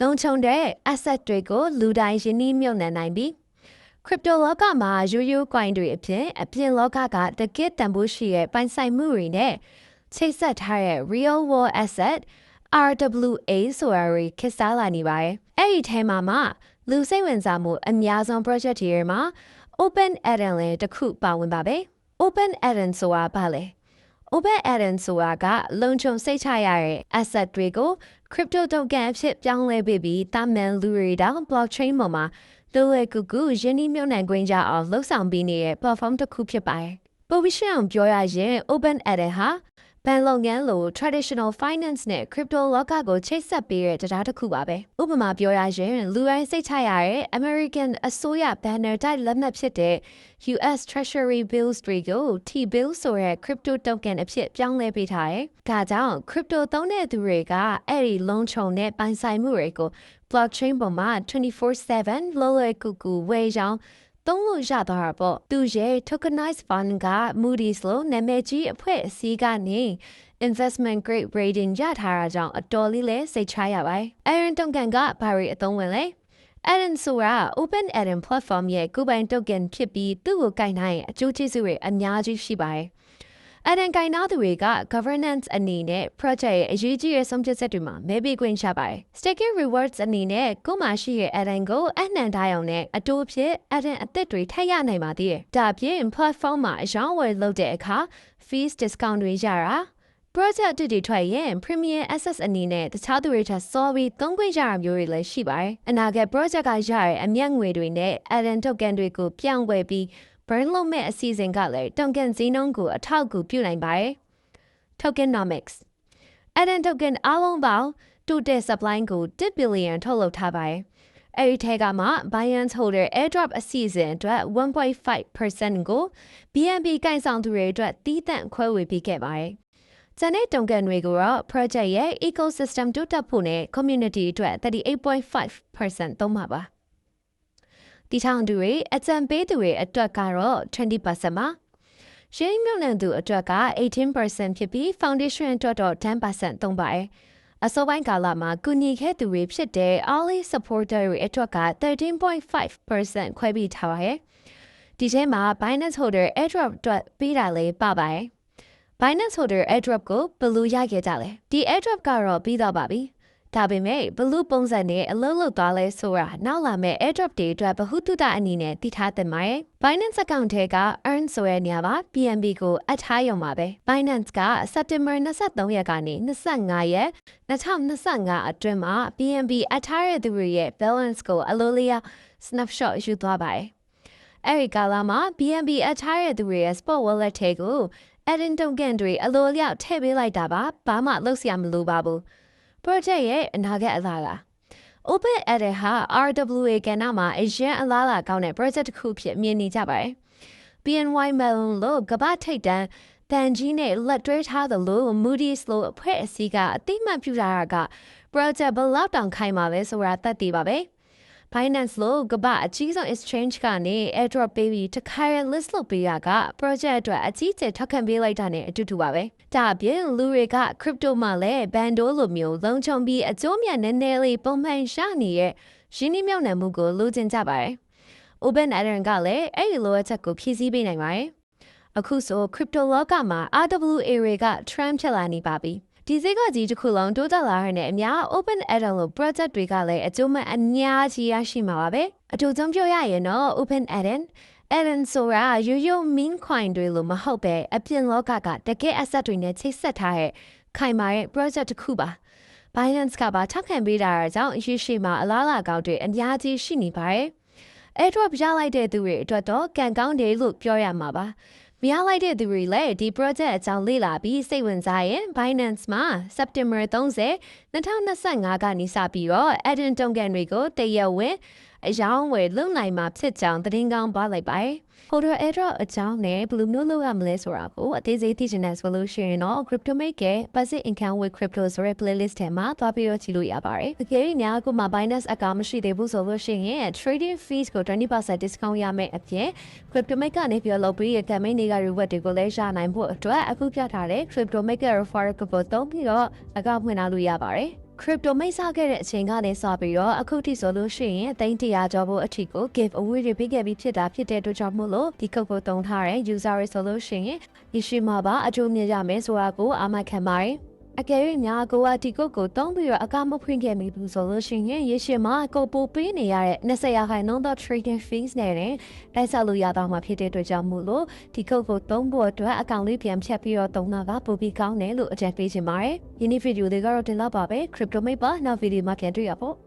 လုံခြုံတဲ့ asset တွေကိုလူတိုင်းရင်းနှီးမြှုပ်နှံနိုင်ပြီး crypto လောကမှာရိုးရိုး coin တွေအပြင်အပြင်လောကကတကယ့်တန်ဖိုးရှိတဲ့ပိုင်ဆိုင်မှုတွေနဲ့ချိတ်ဆက်ထားတဲ့ real world asset RWA ဆိုတာတွေခေတ်စားလာနေပါတယ်။အဲ့ဒီထဲမှာမှလူစိတ်ဝင်စားမှုအများဆုံး project တွေမှာ Open Eden လည်းတစ်ခုပါဝင်ပါပဲ။ Open Eden ဆိုတာဘာလဲ။ Open Eden ဆိုတာကလုံခြုံစိတ်ချရတဲ့ asset တွေကို crypto token အဖြစ်ပြောင်းလဲပေးပြီးတာမန်လူတွေတောင် blockchain ပေါ်မှာလွယ်လွယ်ကူကူရင်းနှီးမြှုပ်နှံခွင့်ကြအောင်လှုပ်ဆောင်ပေးနေတဲ့ platform တစ်ခုဖြစ်ပါတယ်။ပိုပြီးရှင်းအောင်ပြောရရင် Open Eden ဟာ ဘဏ်လုပ်ငန်းလို traditional finance နဲ့ crypto လောကကိုချိတ်ဆက်ပေးတဲ့တရားတစ်ခုပါပဲ။ဥပမာပြောရရင်လူတိုင်းစိတ်ချရတဲ့ American အစိုးရ banner တိုက်လက်မှတ်ဖြစ်တဲ့ US Treasury bills တွေကို T-bill ဆိုတဲ့ crypto token အဖြစ်ပြောင်းလဲပေးထားတယ်။ဒါကြောင့် crypto သုံးတဲ့သူတွေကအဲ့ဒီလုံခြုံတဲ့ပိုင်ဆိုင်မှုတွေကို blockchain ပေါ်မှာ24/7လောလောကူကူဝယ်ကြောင်း သုံးလို့ရသွားတာပေါ့သူရဲ့ tokenized fund က Moody's လို့နာမည်ကြီးအဖွဲ့အစည်းကနေ investment grade rating ရထားတာကြောင့်အတော်လေးလဲစိတ်ချရပါတယ်။ Aaron token ကဘာတွေအသုံးဝင်လဲ Eden ဆိုတာ Open Eden platform ရဲ့ကိုယ်ပိုင် token ဖြစ်ပြီးသူ့ကိုကင်နိုင်အကျိုးကျေးဇူးတွေအများကြီးရှိပါတယ်။ Eden ကင်နာသူတွေက governance အနေနဲ့ project ရဲ့အရေးကြီးတဲ့ဆုံးဖြတ်ချက်တွေမှာမဲပေးခွင့်ချပါတယ်။ staking rewards အနေနဲ့ကိုယ်မှာရှိတဲ့ Eden ကိုအနှံထားအောင်နဲ့အတိုးဖြစ် Eden အသစ်တွေထပ်ရနိုင်ပါသေးတယ်။ဒါပြင် platform မှာအရောင်းဝယ်လုပ်တဲ့အခါ fees discount တွေရတာ project အတူတူထွက်ရင် premium access အနေနဲ့တခြားသူတွေထက်စောပြီးသုံးခွင့်ရတာမျိုးတွေလည်းရှိပါတယ်။အနာဂတ် project ကရတဲ့အမြတ်ငွေတွေနဲ့ Eden token တွေကိုပြောင်းဝယ်ပြီး burn လုပ်မဲ့အစီအစဉ်ကလည်း token ဈေးနှုန်းကိုအထောက်အကူပြုနိုင်ပါတယ်။ tokenomics Eden token အလုံးပေါင်း total supply ကို1 billion ထုတ်လုပ်ထားပါတယ်။အဲဒီထဲကမှ Binance Holder airdrop အစီအစဉ်အတွက်1.5%ကို BNB ကင်ဆောင်သူတွေအတွက်တီးသန့်ခွဲဝေပေးခဲ့ပါတယ်။ကျန်တဲ့ token တွေကိုတော့ project ရဲ့ ecosystem တိုးတက်ဖို့နဲ့ community အတွက်38.5%သုံးပါပါ။ ဒီထောင်သူတွေအကြံပေးသူတွေအတွက်ကတော့20%ပါ။ရှင်းမြုံနှံသူအတွက်က18%ဖြစ်ပြီး foundation အတွက်တော့10%သုံးပါတယ်။အစောပိုင်းကာလမှာကုညီခဲ့သူတွေဖြစ်တဲ့ early supporter တွေအတွက်က13.5%ခွဲပြီးထားပါတယ်။ဒီထဲမှာ Binance Holder airdrop အတွက်ပေးတာလေးပါပါတယ်။ Binance Holder airdrop ကိုဘယ်လိုရခဲ့ကြလဲ။ဒီ airdrop ကတော့ပြီးတော့ပါပြီ။ ဒါပေမဲ့ဘလူးပုံစံနဲ့အလုပ်လုပ်သွားလဲဆိုတာနောက်လာမဲ့ airdrop တွေအတွက်ဗဟုသုတအနေနဲ့တည်ထားသင့်ပါတယ်။ Binance account ထဲက earn ဆိုတဲ့နေရာမှာ BNB ကိုအထားရုံပါပဲ Binance က September 23ရက်ကနေ25ရက်2025အတွင်းမှာ BNB အထားရတဲ့သူတွေရဲ့ balance ကိုအလိုလျောက် snapshot ယူသွားပါတယ်။အဲဒီကာလမှာ BNB အထားရတဲ့သူတွေရဲ့ spot wallet ထဲကို Eden token တွေအလိုလျောက်ထည့်ပေးလိုက်တာပါဘာမှလုပ်စရာမလိုပါဘူး။ project ရဲ့အနာဂတ်အလားလား Open Eden ဟာ RWA ကဏ္ဍမှာအရင်အလားအလာကောင်းတဲ့ project တစ်ခုဖြစ်မြင်နေကြပါတယ်။ BNY Mellon လို့ကမ္ဘာထိပ်တန်းတန်ကြီးနဲ့လက်တွဲထားသလို Moody's လို့အဖွဲ့အစည်းကအသိမှတ်ပြုထားတာက project ဘယ်လောက်တောင်ခိုင်မာလဲဆိုတာသတ်သိပါပဲ။ Binance လို့ကမ္ဘာအကြီးဆုံး exchange ကနေ airdrop ပေးပြီးတခါရ list လုပ်ပေးတာက project အတွက်အကြီးကျယ်ထောက်ခံပေးလိုက်တာနဲ့အတူတူပါပဲ။ဒါအပြင်လူတွေက crypto မှာလည်း bando လိုမျိုးလုံခြုံပြီးအကျိုးမြတ်နည်းနည်းလေးပုံမှန်ရနေတဲ့ရင်းနှီးမြှုပ်နှံမှုကိုလိုချင်ကြပါတယ်။ Open Eden ကလည်းအဲ့ဒီလိုအချက်ကိုဖြည့်ဆည်းပေးနိုင်ပါတယ်။အခုဆို crypto လောကမှာ RWA တွေက trend ဖြစ်လာနေပါပြီ။ ဒီစိတ်ကကြီးတစ်ခုလုံးတိုးတက်လာတဲ့နဲ့အများ Open Eden လို့ project တွေကလည်းအကျိုးမဲ့အများကြီးရရှိမှာပါပဲအတူဆုံးပြောရရင်တော့ Open Eden Eden ဆိုတာရိုးရိုး meme coin တွေလို့မဟုတ်ပဲအပြင်လောကကတကယ် asset တွေနဲ့ချိတ်ဆက်ထားတဲ့ခိုင်မာတဲ့ project တစ်ခုပါ Binance ကပါထောက်ခံပေးတာကြောင့်ရရှိမှာအလားအလာကောင်းတွေအများကြီးရှိနေပါတယ်။ airdrop ရလိုက်တဲ့သူတွေအတွက်တော့ကံကောင်းတယ်လို့ပြောရမှာပါ။ မရလိုက်တဲ့သူတွေလည်းဒီ project အကြောင်းလေ့လာပြီးစိတ်ဝင်စားရင် Binance မှာ September 30 2025ကနေစပြီးတော့ Eden token တွေကိုတရက်ဝင် အယောင်းဝယ်လုံနိုင်မှာဖြစ်ကြောင်းသတင်းကောင်းပါလိုက်ပါတယ်။ Holder airdrop အကြောင်းနဲ့ဘယ်လိုမျိုးလုပ်ရမလဲဆိုတာကိုအသေးစိတ်သိချင်တဲ့ဆိုလို့ရှိရင်တော့ CryptoMate ရဲ့ Passive Income with Crypto ဆိုတဲ့ playlist ထဲမှာသွားပြီးတော့ကြည့်လို့ရပါတယ်။အကယ်၍များကိုမှ Binance account မရှိသေးဘူးဆိုလို့ရှိရင် trading fees ကို20% discount ရမယ့်အပြင် CryptoMate ကနေပြီးတော့လုပ်ပြီး campaign တွေက reward တွေကိုလည်းရနိုင်ဖို့အတွက်အခုပြထားတဲ့ CryptoMate referral code ကိုသုံးပြီးတော့ account ဖွင့်ထားလို့ရပါတယ်။ crypto မိတ်ဆခဲ့တဲ့အချိန်ကနေစပြီးတော့အခုထိဆိုလို့ရှိရင်အသိန်း100ကျော်ဖို့အထိကို give away တွေပေးခဲ့ပြီးဖြစ်တာဖြစ်တဲ့အတွက်ကြောင့်မို့လို့ဒီကုတ်ကိုတုံထားတဲ့ user တွေဆိုလို့ရှိရင်ဒီရှိမှာပါအကျိုးမြတ်ရမယ်ဆိုတာကိုအာမခံပါတယ် အကယ်၍များကိုကဒီကုတ်ကိုတုံးပြီးတော့အကမဖွင့်ခဲ့မိဘူးဆိုလို့ရှိရင်ရေရှည်မှာကိုပိုပေးနေရတဲ့20ရာခိုင်နှုန်းသော trading fees နဲ့တိုက်ဆက်လို့ရတော့မှာဖြစ်တဲ့အတွက်ကြောင့်မို့လို့ဒီကုတ်ကိုတုံးဖို့အတွက်အကောင့်လေးပြန်ဖြတ်ပြီးတော့တုံးတာကပိုပြီးကောင်းတယ်လို့အကြံပေးချင်ပါတယ်။ယနေ့ဗီဒီယိုလေးကတော့တင်တော့ပါပဲ crypto mate ပါနောက်ဗီဒီယိုမှာပြန်တွေ့ရပါ